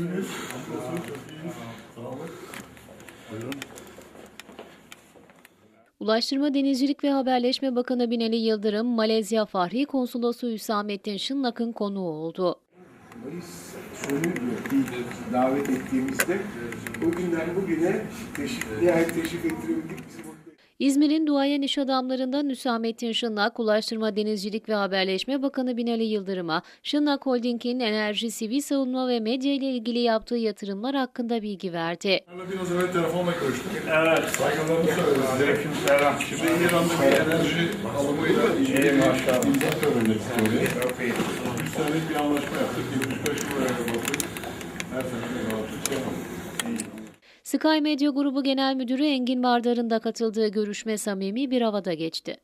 iyisiniz? Sağ olun. Buyurun. Ulaştırma Denizcilik ve Haberleşme Bakanı Binali Yıldırım, Malezya Fahri Konsolosu Hüsamettin Şınlak'ın konuğu oldu. Mayıs ilk davet ettiğimizde. O günden bugüne teşvik, nihayet teşvik ettirebildik. Bizi mutlu İzmir'in duayen iş adamlarından Hüsamettin Şınlak, Ulaştırma Denizcilik ve Haberleşme Bakanı Binali Yıldırım'a, Şınlak Holding'in enerji, sivil savunma ve medya ile ilgili yaptığı yatırımlar hakkında bilgi verdi. Biraz evvel telefonla görüştük. Evet. Saygılarımı. Aleyküm selam. Şimdi İran'da bir enerji alımıyla ilgili maşallah. imza töreni. 3 senelik bir anlaşma yaptık. 75 liraya Sky Medya Grubu Genel Müdürü Engin Vardar'ın da katıldığı görüşme samimi bir havada geçti.